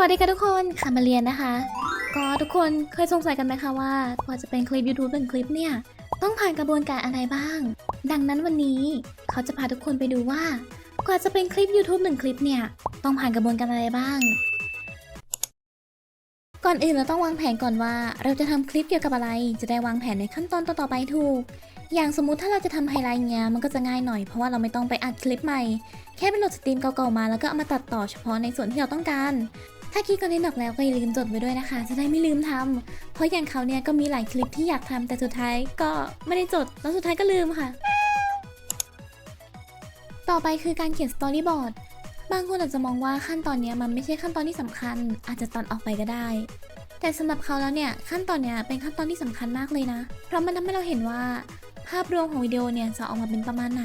วัสดีค่ะทุกคนค่ะมาเรียนนะคะ ก็ทุกคนเคยสงสัยกันไหมคะว่ากว่าจะเป็นคลิป YouTube หนึ่งคลิปเนี่ย ต้องผ่านกระบวนการอะไรบ้าง ดังนั้นวันนี้เขาจะพาทุกคนไปดูว่า กว่าจะเป็นคลิป YouTube หนึ่งคลิปเนี่ย ต้องผ่านกระบวนการอะไรบ้าง ก่อนอื่นเราต้องวางแผนก่อนว่า เราจะทำคลิปเกี่ยวกับอะไร จะได้วางแผนในขั้นตอนต่อๆไปถูก อย่างสมมุติถ้าเราจะทำไฮไลท์เนี้ยมันก็จะง่ายหน่อยเพราะว่าเราไม่ต้องไปอัดคลิปใหม่ แค่ไปโหลดสตรีมเก่าๆมาแล้วก็เอามาตัดต่อเฉพาะในส่วนที่เราต้องการ ถ้าคิดกันได้หนอกแล้วก็อย่าลืมจดไว้ด้วยนะคะ จะได้ไม่ลืมทำเพราะอย่างเขาเนี่ยก็มีหลายคลิปที่อยากทำแต่สุดท้ายก็ไม่ได้จดแล้วสุดท้ายก็ลืมค่ะ ต่อไปคือการเขียนสตอรี่บอร์ดบางคนอาจจะมองว่าขั้นตอนนี้มันไม่ใช่ขั้นตอนที่สำคัญ อาจจะตัดออกไปก็ได้ แต่สำหรับเขาแล้วเนี่ยขั้นตอนเนี้ยเป็นขั้นตอนที่สำคัญมากเลยนะ เพราะมันทำให้เราเห็นว่า ภาพรวมของวิดีโอเนี่ยจะออกมาเป็นประมาณไหน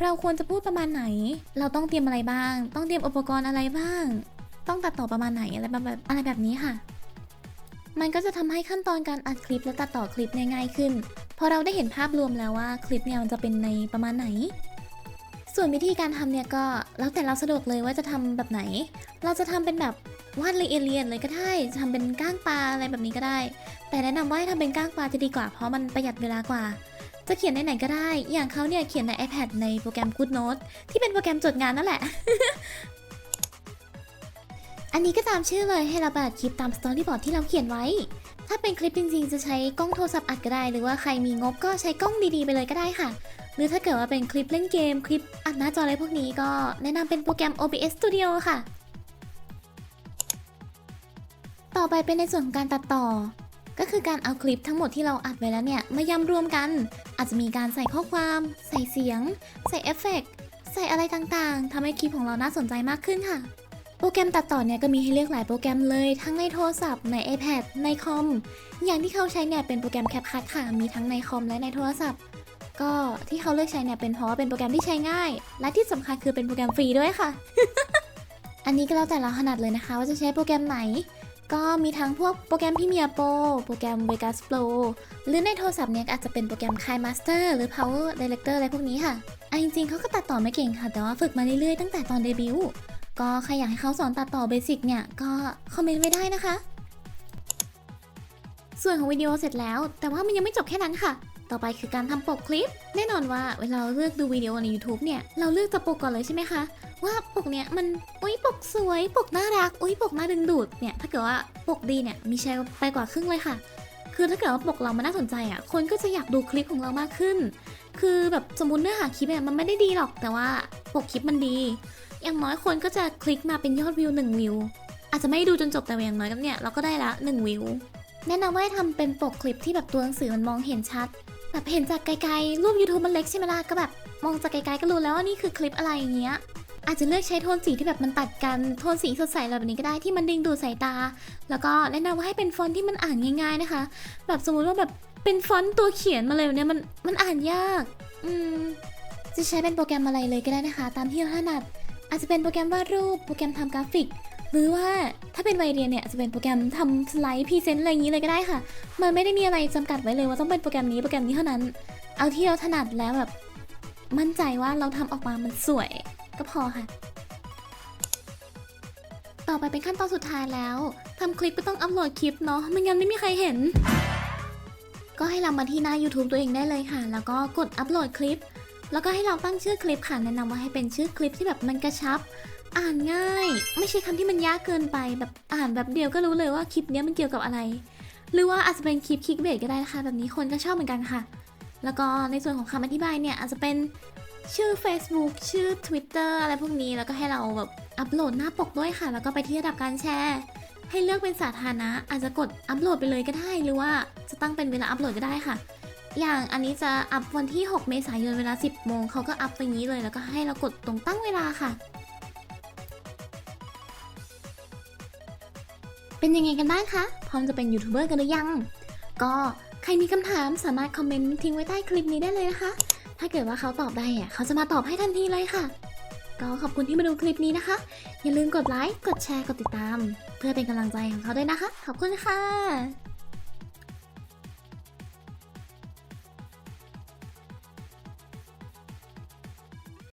เราควรจะพูดประมาณไหน เราต้องเตรียมอะไรบ้าง ต้องเตรียมอุปกรณ์อะไรบ้าง ต้องตัดต่อประมาณไหนอะไรแบบอะไรแบบนี้ค่ะ มันก็จะทำให้ขั้นตอนการอัดคลิปและตัดต่อคลิปง่ายขึ้น พอเราได้เห็นภาพรวมแล้วว่าคลิปเนี่ยมันจะเป็นในประมาณไหน ส่วนวิธีการทำเนี่ยก็แล้วแต่เราสะดวกเลยว่าจะทำแบบไหน เราจะทำเป็นแบบวาดละเอียดเรียนเลยก็ได้จะทำเป็นก้างปลาอะไรแบบนี้ก็ได้ แต่แนะนำว่าให้ทำเป็นก้างปลาจะดีกว่าเพราะมันประหยัดเวลากว่าจะเขียนในไหนก็ได้ อย่างเขาเนี่ยเขียนใน iPad ในโปรแกรม GoodNote ที่เป็นโปรแกรมจดงานนั่นแหละ อันนี้ก็ตามชื่อเลยให้เราอัดคลิปตามสตอรี่บอร์ดที่เราเขียนไว้ ถ้าเป็นคลิปจริงๆ จะใช้กล้องโทรศัพท์อัดก็ได้ หรือว่าใครมีงบก็ใช้กล้องดีๆไปเลยก็ได้ค่ะ หรือถ้าเกิดว่าเป็นคลิปเล่นเกมคลิปอัดหน้าจออะไรพวกนี้ก็แนะนำเป็นโปรแกรม OBS Studio ค่ะ ต่อไปเป็นในส่วนของการตัดต่อ ก็คือการเอาคลิปทั้งหมดที่เราอัดไว้แล้วเนี่ยมายำรวมกัน อาจจะมีการใส่ข้อความ ใส่เสียง ใส่เอฟเฟกต์ใส่อะไรต่างๆทำให้คลิปของเราน่าสนใจมากขึ้นค่ะ โปรแกรมตัดต่อเนี่ยก็มีให้เลือกหลายโปรแกรมเลย ทั้งในโทรศัพท์ใน iPad ในคอม อย่างที่เขาใช้เนี่ยเป็นโปรแกรม CapCut ค่ะ มีทั้งในคอมและในโทรศัพท์ ก็ที่เขาเลือกใช้เนี่ยเป็นเพราะว่าเป็นโปรแกรมที่ใช้ง่าย และที่สำคัญคือเป็นโปรแกรมฟรีด้วยค่ะ อันนี้ก็แล้วแต่เราถนัดเลยนะคะ ว่าจะใช้โปรแกรมไหน ก็มีทั้งพวกโปรแกรม Premiere Pro โปรแกรม Vegas Pro หรือในโทรศัพท์เนี่ยอาจจะเป็นโปรแกรม k i Master หรือ Power Director อะไรพวกนี้ค่ะอันจริงๆเขาก็ตัดต่อไม่เก่งค่ะ แต่ว่าฝึกมาเรื่อยๆตั้งแต่ตอนเดบิวต์ ก็ใครอยากให้เขาสอนตัดต่อเบสิกเนี่ย ก็คอมเมนต์ไว้ได้นะคะ ส่วนของวิดีโอเสร็จแล้ว แต่ว่ามันยังไม่จบแค่นั้นค่ะ ต่อไปคือการทำปกคลิป แน่นอนว่าเวลาเลือกดูวิดีโอใน YouTube เนี่ย เราเลือกจากปกก่อนเลยใช่ไหมคะ ว่าปกเนี้ยมันอุ้ยปกสวย ปกน่ารัก อุ้ยปกน่าดึงดูดเนี่ยถ้าเกิดว่าปกดีเนี่ยมีแชร์ไปกว่าครึ่งเลยค่ะ คือถ้าเกิดว่าปกเรามันน่าสนใจอะคนก็จะอยากดูคลิปของเรามากขึ้น คือแบบสมมติเนื้อหาคลิปเนี่ยมันไม่ได้ดีหรอกแต่ว่าปกคลิปมันดี อย่างน้อยคนก็จะคลิกมาเป็นยอดวิว1วิว อาจจะไม่ดูจนจบแต่อย่างน้อยก็เนี่ยเราก็ได้ละ1วิว แนะนำว่าให้ทำเป็นปกคลิปที่แบบตัวหนังสือมันมองเห็นชัด แบบเห็นจากไกลๆ รูป YouTube มันเล็กใช่ไหมล่ะ ก็แบบมองจากไกลๆก็รู้แล้วว่านี่คือคลิปอะไรอย่างเงี้ย อาจจะเลือกใช้โทนสีที่แบบมันตัดกัน โทนสีสดใสแบบนี้ก็ได้ที่มันดึงดูดสายตา แล้วก็แนะนำว่าให้เป็นฟอนต์ที่มันอ่านง่าย ๆนะคะ แบบสมมุติว่าแบบเป็นฟอนต์ตัวเขียนมาเลยเนี่ยมันมันอ่านยาก อืมจะใช้เป็นโปรแกรมอะไรเลยก็ได้นะคะ ตามที่เราถนัด อาจจะเป็นโปรแกรมวาดรูป โปรแกรมทำกราฟิก หรือว่าถ้าเป็นวัยเรียนเนี่ยอาจจะเป็นโปรแกรมทำสไลด์พรีเซนต์อะไรอย่างนี้เลยก็ได้ค่ะ มันไม่ได้มีอะไรจำกัดไว้เลยว่าต้องเป็นโปรแกรมนี้โปรแกรมนี้เท่านั้น เอาที่เราถนัดแล้วแบบมั่นใจว่าเราทำออกมามันสวยก็พอค่ะ ต่อไปเป็นขั้นตอนสุดท้ายแล้วทำคลิปก็ต้องอัปโหลดคลิปเนาะไม่งั้นไม่มีใครเห็น ก็ให้เรามาที่หน้า YouTube ตัวเองได้เลยค่ะ แล้วก็กดอัปโหลดคลิป แล้วก็ให้เราตั้งชื่อคลิปค่ะแนะนำว่าให้เป็นชื่อคลิปที่แบบมันกระชับ อ่านง่าย ไม่ใช่คำที่มันยากเกินไป แบบอ่านแบบเดียวก็รู้เลยว่าคลิปเนี้ยมันเกี่ยวกับอะไร หรือว่าอาจจะเป็นคลิปคลิกเบสก็ได้นะคะแบบนี้คนก็ชอบเหมือนกันค่ะ แล้วก็ในส่วนของคำอธิบายเนี่ยอาจจะเป็นชื่อ Facebook ชื่อ Twitter อะไรพวกนี้แล้วก็ให้เราแบบอัปโหลดหน้าปกด้วยค่ะ แล้วก็ไปที่ระดับการแชร์ ให้เลือกเป็นสาธารณะอาจจะกดอัปโหลดไปเลยก็ได้ หรือว่าจะตั้งเป็นเวลาอัปโหลดก็ได้ค่ะ อย่างอันนี้จะอัพวันที่ 6 เมษายนเวลา 10 โมงเขาก็อัพไปงี้เลยแล้วก็ให้เรากดตรงตั้งเวลาค่ะ เป็นยังไงกันบ้างคะ พร้อมจะเป็นยูทูบเบอร์กันหรือยัง ก็ใครมีคำถามสามารถคอมเมนต์ทิ้งไว้ใต้คลิปนี้ได้เลยนะคะ ถ้าเกิดว่าเขาตอบได้อะเขาจะมาตอบให้ทันทีเลยค่ะ ก็ขอบคุณที่มาดูคลิปนี้นะคะ อย่าลืมกดไลค์ กดแชร์ กดติดตาม เพื่อเป็นกำลังใจของเขาด้วยนะคะ ขอบคุณค่ะ